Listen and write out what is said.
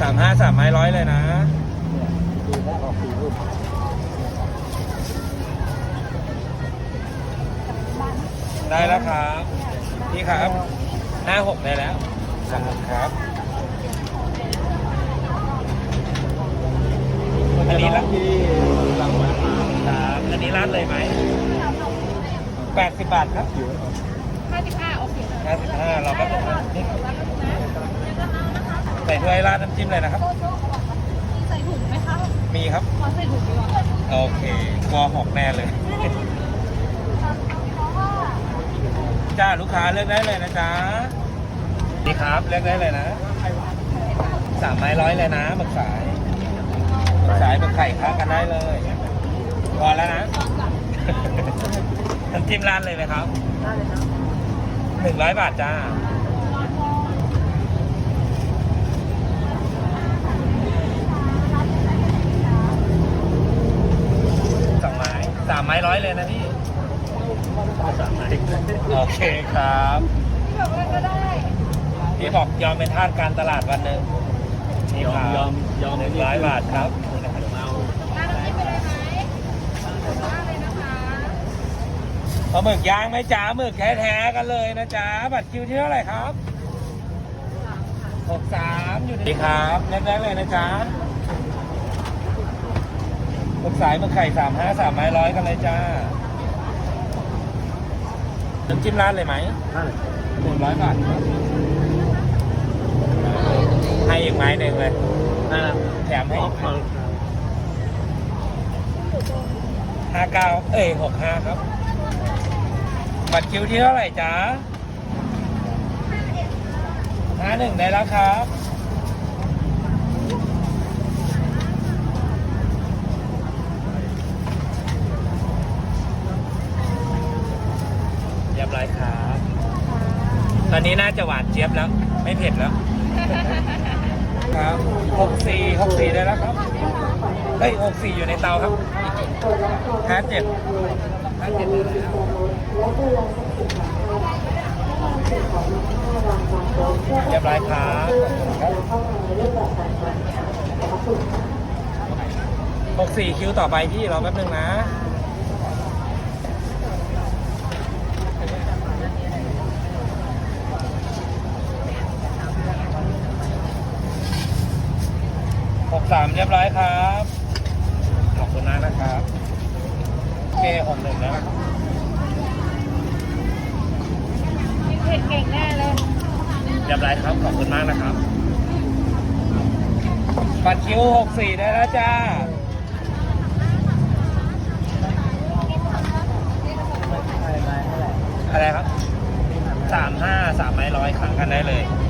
สามห้าสามไม้ร้อยเลยนะดูได้ออกสีรูปได้แล้วครับพี่ครับห้าหกได้แล้วขอบคุณครับ อันนี้ละที่หลังมาครับอันนี้ร้านเลยไหมแปดสิบบาทครับอยู่ห้าสิบห้าโอเคห้าสิบห้าเราก็จะ ใส่ถ้วยราดน้ำจิ้มเลยนะครับ มีใส่ถุงไหมคะ มีครับ ขอใส่ถุงดีกว่าโอเคกลัวหกแน่เลย จ้าลูกค้าเลือกได้เลยนะจ๊ะนี่ครับเลือกได้เลยนะสามไม้ร้อยเลยนะหมึกสายหมึกสายหมึกไข่ค้ากันได้เลยพอแล้วนะน้ำจิ้มร้านเลยไหมครับได้เลยครับหนึ่งร้อยบาทจ้าสองไม้สา มไม้ร้อยเลยนะพี่สามไม้โอเคครับแบบว่าก็ได้พี่บอกยอมเป็นทาสการตลาดวันหนึ่งนี่ยอคมรับยอมยอมหนึ่งร้อยบาทครับนี่นะครับเอาร้านน้ำจิ้มไปเลยไหมมากเลยนะคะปลาหมึกย่างไหมจ้าหมึกแท้ๆกันเลยนะจ๊ะบัตรคิวที่เท่าไหร่ครับหกสามอยู่ดีครับแรกๆเลยนะจ๊ะห มึกสายมึกไข่สามห้าสามไม้ร้อยกันเลยจ้าน้ำจิ้มร้านเลยไหมนั่นหนึ่งร้อยบาทให้อีกไม้หนึ่งเลยนั่นแถมให้อีกห้าเก้าเอ้ยหกห้าครับ บัตรคิวที่เท่าไหร่จ๊ะห้าหนึ่งได้แล้วครับ รียบร้อยครับ ตอนนี้น่าจะหวานเจี๊ยบแล้ว ไม่เผ็ดแล้ว ครับหกสี่หกสี่ได้แล้วครับเฮ้ยหกสี่อยู่ในเตาครับห้าเจ็ดห้าเจ็ดเรียบร้อยครับหกสี่คิวต่อไปพี่รอแป๊บนึงนะ สามเรียบร้อยครับ ขอบคุณมากนะครับโอเคหกหนึ่งแล้วกินเผ็ดเก่งแน่เลยเรียบร้อยครับ ขอบคุณมากนะครับบัตรคิวหกสี่ได้แล้วจ้าใช่ไม้เท่าไหร่อะไรครับสามห้าสามไม้ร้อยขังกันได้เลยเ